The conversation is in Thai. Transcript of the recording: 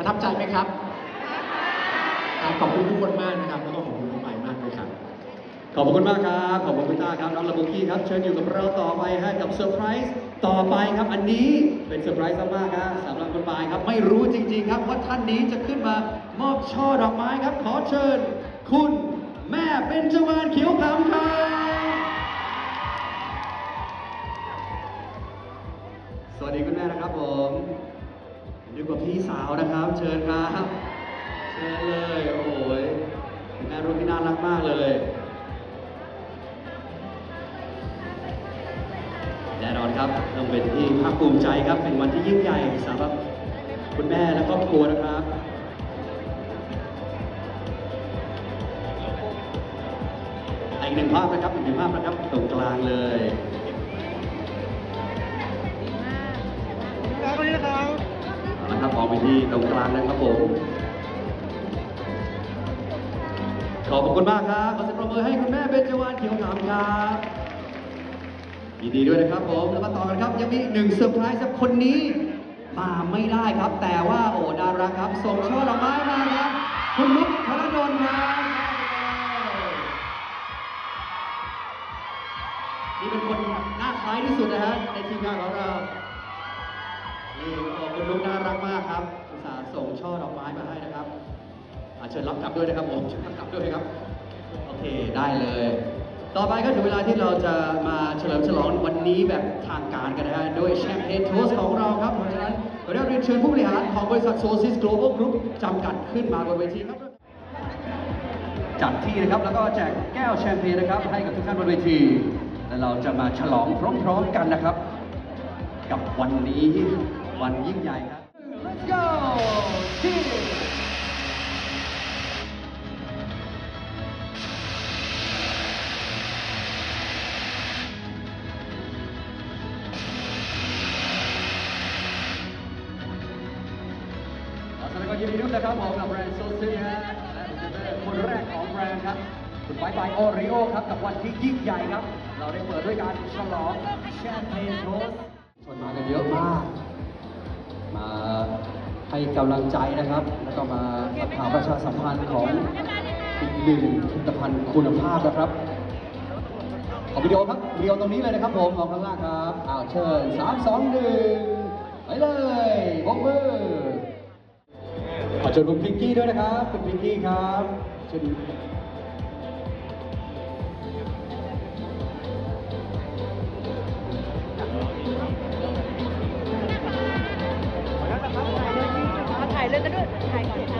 ประทับใจไหมครับครับขอบคุณทุกคนมากนะครับแล้วก็ขอบคุณน้องใหม่มากเลยครับ ขอบคุณมากครับ ขอบคุณคุณต้าครับน้องลาบุกี้ครับเชิญอยู่กับเราต่อไปฮะกับเซอร์ไพรส์ต่อไปครับอันนี้เป็นเซอร์ไพรส์มากๆครับสำหรับคุณปายครับไม่รู้จริง ๆ ครับว่าท่านนี้จะขึ้นมามอบช่อดอกไม้ครับ ขอเชิญ คุณแม่เป็นจวานเขียวคำครับสวัสดีคุณแม่นะครับผมนึกว่าพี่สาวนะครับ เชิญครับ เชิญเลย โอ้โหยคุณแม่รุ่นที่น่ารักมากเลย แน่นอนครับต้องเป็นที่ภาคภูมิใจครับ เป็นวันที่ยิ่งใหญ่สำหรับคุณแม่และครอบครัวนะครับอีกหนึ่งภาพนะครับอีกหนึ่งภาพนะครับตรงกลางเลยครับวั นะครับอาละครับมองไปที่ตรงกลางนะครับผมขอบคุณมากครับ ขอเสียงปรบมือให้คุณแม่เบญจวรรณเขียวขำครับยินดีด้วยนะครับผม แล้วมาต่อกันครับ ยังมีหนึ่งเซอร์ไพรส์ครับคนนี้มาไม่ได้ครับ แต่ว่าโอ้น่ารักครับ ส่งช่อดอกไม้มาครับคุณนุ๊กธนดลครับนี่เป็นคนหน้าคล้ายที่สุดนะฮะในทีมงานของเรา ลุงน่ารักมากครับอุตส่าห์ส่งช่อดอกไม้มาให้นะครับอาเชิญรับกลับด้วยนะครับผมเชิญรับกลับด้วยครับ โอเคได้เลย ต่อไปก็ถึงเวลาที่เราจะมาเฉลิมฉลองวันนี้แบบทางการกันนะฮะด้วยแชมเปญโทสของเราครับ เพราะฉะนั้นเราได้เรียนเชิญผู้บริหารของบริษัทโซซิส global group จำกัดขึ้นมาบนเวทีครับ จัดที่นะครับ แล้วก็แจกแก้วแชมเปญนะครับ ให้กับทุกท่านบนเวที และเราจะมาฉลองพร้อมๆกันนะครับ กับวันนี้ วันยิ่งใหญ่ครับ Let's go Cheers ขอแสดงความยินดีด้วยนะครับผมกับแบรนด์โซเซียและพรีเซนเตอร์คนแรกของแบรนด์ครับคุณไบไบโอริโอครับกับวันที่ยิ่งใหญ่ครับ เราได้เปิดด้วยการฉลองแชมเปญโทสชนมากันเยอะมากมา ให้กำลังใจนะครับ แล้วก็มาข่าวประชาสัมพันธ์ของอีกหนึ่งผลิตภัณฑ์คุณภาพนะครับขอวิดีโอครับวิดีโอตรงนี้เลยนะครับผมมองข้างล่างครับอ้าวเชิญสามสองหนึ่งไปเลยบกมือขอเชิญคุณพิงกี้ด้วยนะครับคุณพิงกี้ครับเชิญ ก็ด้วยถ่ายก่อนค่ะ